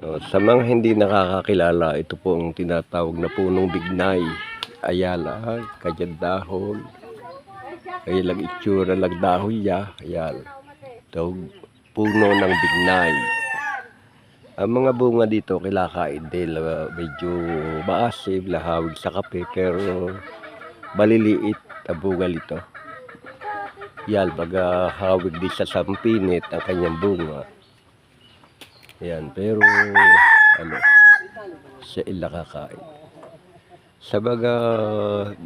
Oh, sa mga hindi nakakakilala, ito po ang tinatawag na punong bignay. Ayala, kanyang dahon. Kaya lang itsura lang dahon niya. Ayan. Ito, puno ng bignay. Ang mga bunga dito kilakain din. ah, medyo maasim, lahawig sa kape, pero maliliit ang bunga nito. Yan, baga hawig din sa sampinit ang kanyang bunga. Yan, pero ano, sa ila kakain. Sa baga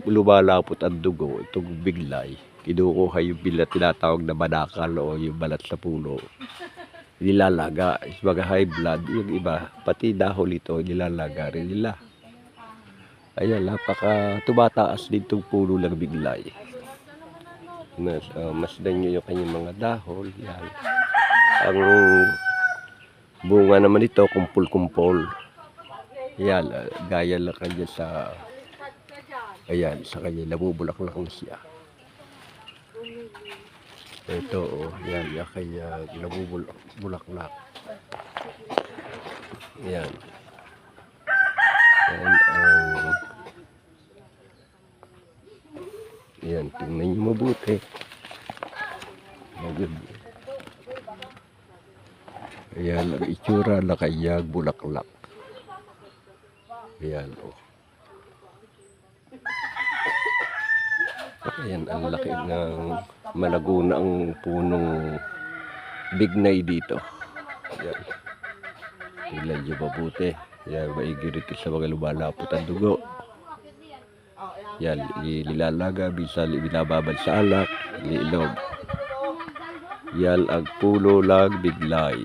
lumalapot ang dugo, itong biglay, kinukuha yung bilat tinatawag na banakal o yung balat sa puno. Nilalaga, baga high blood, yung iba, pati dahol ito, nilalaga rin nila. Ayan, napaka tumataas din itong puno ng biglay. Mas, uh, masdan nyo yung kanyang mga dahol. Yan. Ang bunga naman ito, kumpul-kumpol. Yan, ah, gaya lang kanya sa, ayan, sa kanya, nabubulaklak na siya. Ito, oh, yan, yan kaya nabubulaklak. Yan. Yan ang yan, tingnan niyo mabuti. Maganda. Ayan, ang itsura na kayag bulaklak. Ayan, oh. Ayan, ang laki ng malaguna ang punong bignay dito. Ayan. Tingnan niyo mabuti. Ayan, maigirito sa mga lumalapot ang dugo. Yan, ililalaga, bisa binababad sa alak, iliinom. Yan ang pulo lang biglay.